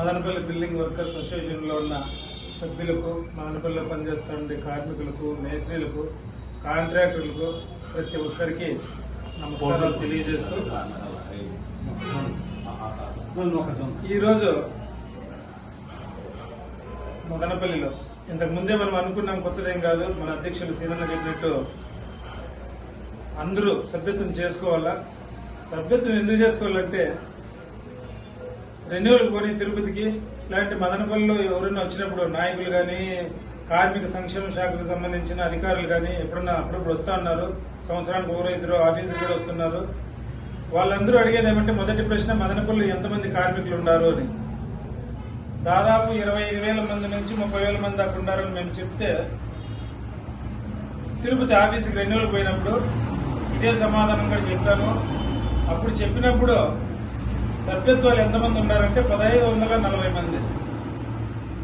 Madanapalle building workers అసోసియేషన్లో ఉన్న సభ్యులకు మదనపల్లిలో పనిచేస్తున్న కార్మికులకు మేస్త్రీలకు కాంట్రాక్టర్లకు ప్రతి ఒక్కరికి నమస్కారాలు తెలియజేస్తూ ఈరోజు మదనపల్లిలో. ఇంతకు ముందే మనం అనుకున్నాం కొత్తదేం కాదు మన అధ్యక్షులు సీనన్న చెప్పినట్టు అందరూ సభ్యత్వం చేసుకోవాలా? సభ్యత్వం ఎందుకు చేసుకోవాలంటే రెన్యూవల్ కొని తిరుపతికి ఇలాంటి మదనపల్లిలో ఎవరైనా వచ్చినప్పుడు నాయకులు కానీ కార్మిక సంక్షేమ శాఖకు సంబంధించిన అధికారులు కానీ ఎప్పుడన్నా అప్పుడప్పుడు వస్తూ ఉన్నారు సంవత్సరానికి ఓరో ఇద్దరు ఆఫీసులు కూడా వస్తున్నారు. వాళ్ళందరూ అడిగేది ఏమంటే మొదటి ప్రశ్న మదనపల్లి ఎంతమంది కార్మికులు ఉన్నారు అని. దాదాపు ఇరవై ఐదు వేల మంది నుంచి ముప్పై వేల మంది దాకా ఉన్నారని మేము చెప్తే తిరుపతి ఆఫీస్కి రెన్యువల్ పోయినప్పుడు ఇదే సమాధానం కూడా చెప్పాను అప్పుడు చెప్పినప్పుడు సభ్యత్వాలు ఎంతమంది ఉన్నారంటే పదహైదు వందల నలభై మంది.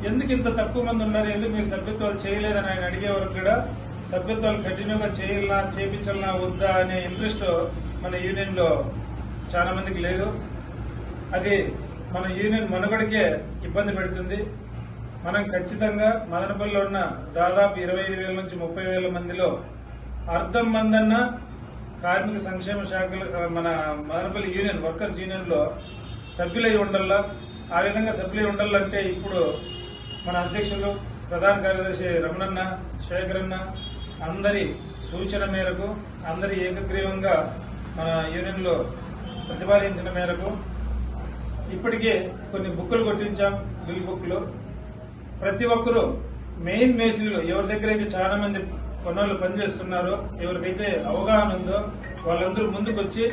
ఎందుకు ఇంత తక్కువ మంది ఉన్నారు? ఎందుకు మీరు సభ్యత్వాలు చేయలేదని ఆయన అడిగే వరకు కూడా సభ్యత్వాలు కంటిన్యూగా చేయాలా చేపించాలా వద్దా అనే ఇంట్రెస్ట్ మన యూనియన్లో చాలా మందికి లేదు. అది మన యూనియన్ మనుగడకే ఇబ్బంది పెడుతుంది. మనం ఖచ్చితంగా మదనపల్లిలో ఉన్న దాదాపు ఇరవై ఐదు వేల నుంచి ముప్పై వేల మందిలో అర్ధం మందన్న కార్మిక సంక్షేమ శాఖలు మన మదనపల్లి యూనియన్ వర్కర్స్ యూనియన్లో సభ్యులై ఉండాలా ఆ విధంగా సభ్యులై ఉండాలంటే ఇప్పుడు మన అధ్యక్షులు ప్రధాన కార్యదర్శి రమణన్న శేఖరన్న అందరి సూచన మేరకు అందరి ఏకగ్రీవంగా మన యూనియన్లో ప్రతిపాదించిన మేరకు ఇప్పటికే కొన్ని బుక్కులు కొట్టించాం బిల్ బుక్లు. ప్రతి ఒక్కరూ మెయిన్ మేసిన్లు ఎవరి దగ్గర అయితే చాలా మంది కొన్నాళ్ళు పనిచేస్తున్నారో ఎవరికైతే అవగాహన ఉందో వాళ్ళందరూ ముందుకొచ్చి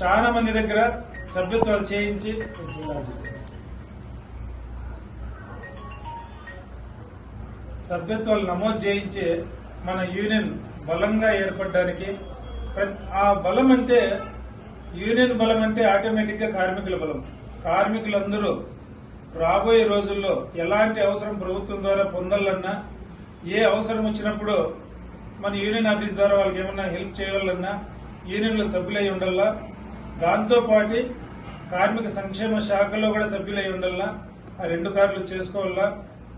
చాలా మంది దగ్గర సభ్యత్వాలు చేయించి సభ్యత్వాలు నమోదు చేయించి మన యూనియన్ బలంగా ఏర్పడడానికి ఆ బలం అంటే యూనియన్ బలం అంటే ఆటోమేటిక్గా కార్మికుల బలం. కార్మికులందరూ రాబోయే రోజుల్లో ఎలాంటి అవసరం ప్రభుత్వం ద్వారా పొందాలన్నా ఏ అవసరం వచ్చినప్పుడు మన యూనియన్ ఆఫీస్ ద్వారా వాళ్ళకి ఏమన్నా హెల్ప్ చేయాలన్నా యూనియన్లో సభ్యులై ఉండాలా దాంతోపాటు కార్మిక సంక్షేమ శాఖలో కూడా సభ్యులై ఉండాలా ఆ రెండు కార్లు చేసుకోవాలా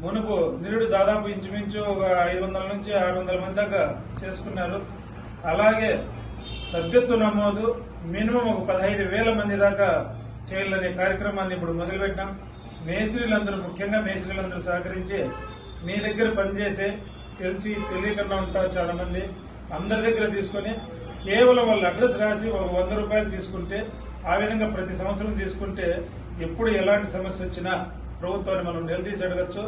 మునుపు నిరుడు దాదాపు ఇంచుమించు ఒక ఐదు వందల నుంచి ఆరు వందల మంది దాకా చేసుకున్నారు. అలాగే సభ్యత్వ నమోదు మినిమం ఒక పదహైదు వేల మంది దాకా చేయాలనే కార్యక్రమాన్ని ఇప్పుడు మొదలుపెట్టాం. మేస్త్రీలందరూ ముఖ్యంగా మేస్త్రీలందరూ సహకరించి మీ దగ్గర పనిచేసే తెలిసి తెలియకుండా ఉంటారు చాలా మంది అందరి దగ్గర తీసుకొని కేవలం వాళ్ళ అడ్రస్ రాసి ఒక వంద రూపాయలు తీసుకుంటే ఆ విధంగా ప్రతి సంవత్సరం తీసుకుంటే ఎప్పుడు ఎలాంటి సమస్య వచ్చినా ప్రభుత్వాన్ని మనం నిలదీసి అడగచ్చు.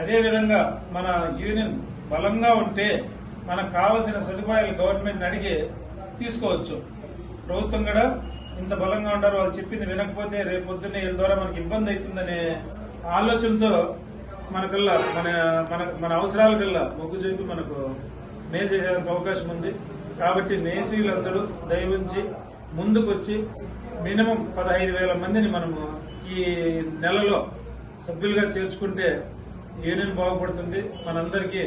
అదేవిధంగా మన యూనియన్ బలంగా ఉంటే మనకు కావాల్సిన సదుపాయాలు గవర్నమెంట్ అడిగి తీసుకోవచ్చు. ప్రభుత్వం కూడా ఇంత బలంగా ఉంటారు వాళ్ళు చెప్పింది వినకపోతే రేపు పొద్దున్నే వీళ్ళ ద్వారా మనకి ఇబ్బంది అవుతుందనే ఆలోచనతో మనకల్లా మన మన మన అవసరాలకల్లా మొగ్గు చూపి మనకు మేలు చేసేందుకు అవకాశం ఉంది. కాబట్టి నేసీలందరూ దయవుంచి ముందుకొచ్చి మినిమం పదహైదు వేల మందిని మనము ఈ నెలలో సభ్యులుగా చేర్చుకుంటే యూనియన్ బాగుపడుతుంది? మనందరికీ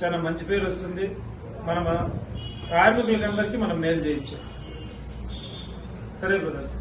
చాలా మంచి పేరు వస్తుంది. మన కార్మికులకందరికీ మనం మేలు చేయొచ్చు సరే బ్రదర్స్